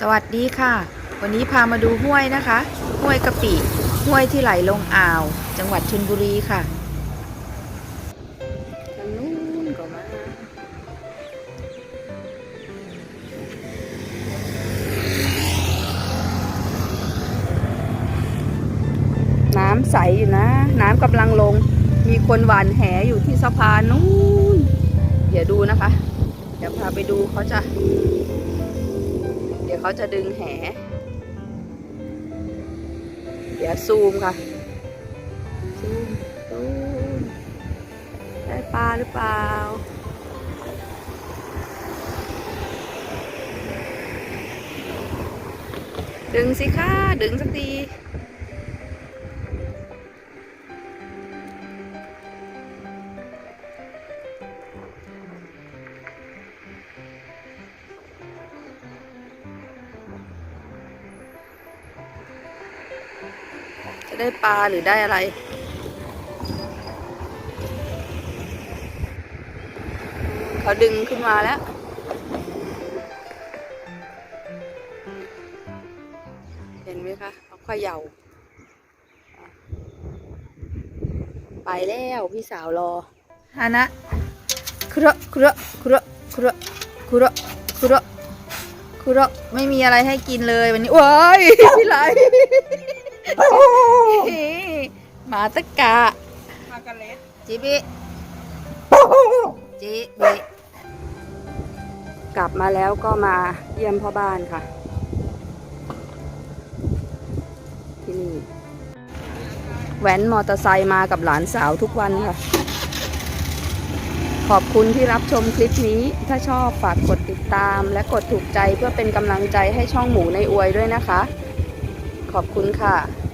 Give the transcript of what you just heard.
สวัสดีค่ะ วันนี้พามาดูห้วยนะคะ ห้วยกะปิ ห้วยที่ไหลลงอ่าว จังหวัดชลบุรีค่ะทางนู้นก็มาน้ำใสอยู่นะ น้ำกำลังลง มีคนหวานแหอยู่ที่สะพานนู้น เดี๋ยวดูนะคะ เดี๋ยวพาไปดูเขาจะ ดี๋ยวเขาจะดึงแห เดี๋ยวซูมค่ะ ซูมซูมได้ปลาหรือเปล่า ดึงสิค่ะ ดึงสักที ได้ปลาหรือได้อะไร เขาดึงขึ้นมาแล้ว เห็นไหมคะเขาขย่าไปแล้วพี่สาวรอฮานะคระคระคระคระคระคระคระไม่มีอะไรให้กินเลยวันนี้ว้ายพี่ไหล หมาตะกะมากาเล็ดจิบิจิบิกลับมาแล้วก็มาเยี่ยมพ่อบ้านค่ะ ที่นี่แว้นมอเตอร์ไซค์มากับหลานสาวทุกวันค่ะ ขอบคุณที่รับชมคลิปนี้ ถ้าชอบฝากกดติดตามและกดถูกใจเพื่อเป็นกำลังใจให้ช่องหมูในอวยด้วยนะคะ ขอบคุณค่ะ